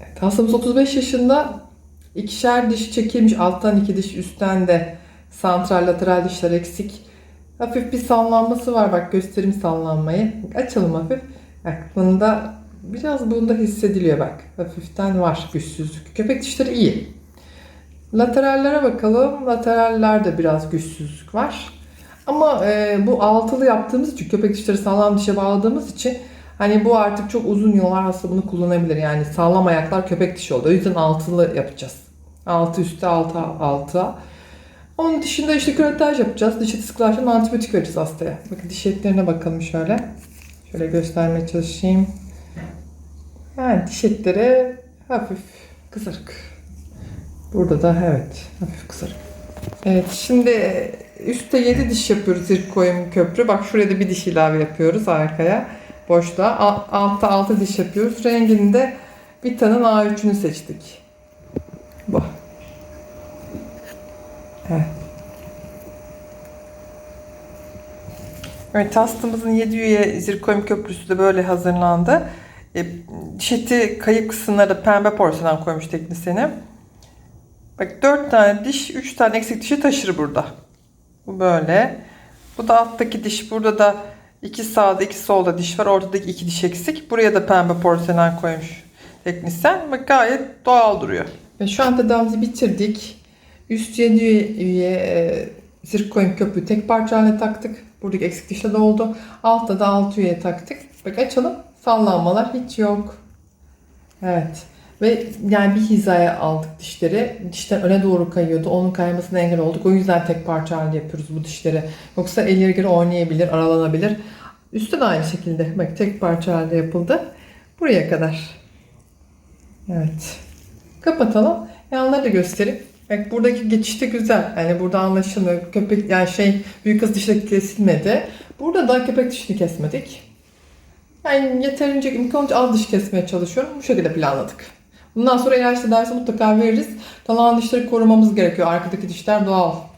Evet, hastamız 35 yaşında. İkişer diş çekilmiş. Alttan iki diş, üstten de santral lateral dişler eksik. Hafif bir sallanması var. Bak göstereyim sallanmayı. Açalım hafif. Bak bunda biraz bunda hissediliyor bak. Hafiften var güçsüzlük. Köpek dişleri iyi. Laterallere bakalım. Laterallerde biraz güçsüzlük var. Ama e, bu altılı yaptığımız için köpek dişleri sağlam dişe bağladığımız için hani bu artık çok uzun yıllar hasta bunu kullanabilir. Yani sağlam ayaklar köpek dişi oldu. O yüzden altılı yapacağız. Altı üstte altı altığa. Onun dışında işte küretaj yapacağız. Diş eti sıkılaştığında antibiyotik vereceğiz hastaya. Bakın diş etlerine bakalım şöyle. Şöyle göstermeye çalışayım. Yani diş etleri hafif kızarık. Burada da evet hafif kızarık. Evet şimdi üstte 7 diş yapıyoruz zirkoyum köprü. Bak şuraya da bir diş ilave yapıyoruz arkaya boşluğa. Al- Altta 6 diş yapıyoruz. Renginde Vita'nın A3'ünü seçtik. Bu. Evet. Evet, hastamızın 7 üye zirkoyum köprüsü de böyle hazırlandı. E, diş eti kayıp kısımlara pembe porselen koymuş teknisyeni. Bak 4 tane diş, 3 tane eksik dişi taşır burada. Bu böyle. Bu da alttaki diş. Burada da iki sağda iki solda diş var. Ortadaki iki diş eksik. Buraya da pembe porselen koymuş teknisyen. Bak gayet doğal duruyor. Ve şu an tedavimizi bitirdik. Üst 7 üye e, köprüyü tek parça haline taktık. Buradaki eksik dişle doldu. Altta da 6 üye taktık. Bak açalım. Sallanmalar hiç yok. Evet. Ve yani bir hizaya aldık dişleri. Dişler öne doğru kayıyordu. Onun kaymasına engel olduk. O yüzden tek parça halde yapıyoruz bu dişleri. Yoksa elleri geri oynayabilir, aralanabilir. Üstü de aynı şekilde. Bak tek parça halde yapıldı. Buraya kadar. Evet. Kapatalım. Yanları da göstereyim. Bak buradaki geçişte güzel. Yani burada anlaşılıyor. Köpek yani şey büyük kız dişi kesilmedi. Burada da köpek dişini kesmedik. Yani yeterince olunca az diş kesmeye çalışıyorum. Bu şekilde planladık. Bundan sonra ilaç tedavisi mutlaka veririz. Kalan dişleri korumamız gerekiyor. Arkadaki dişler doğal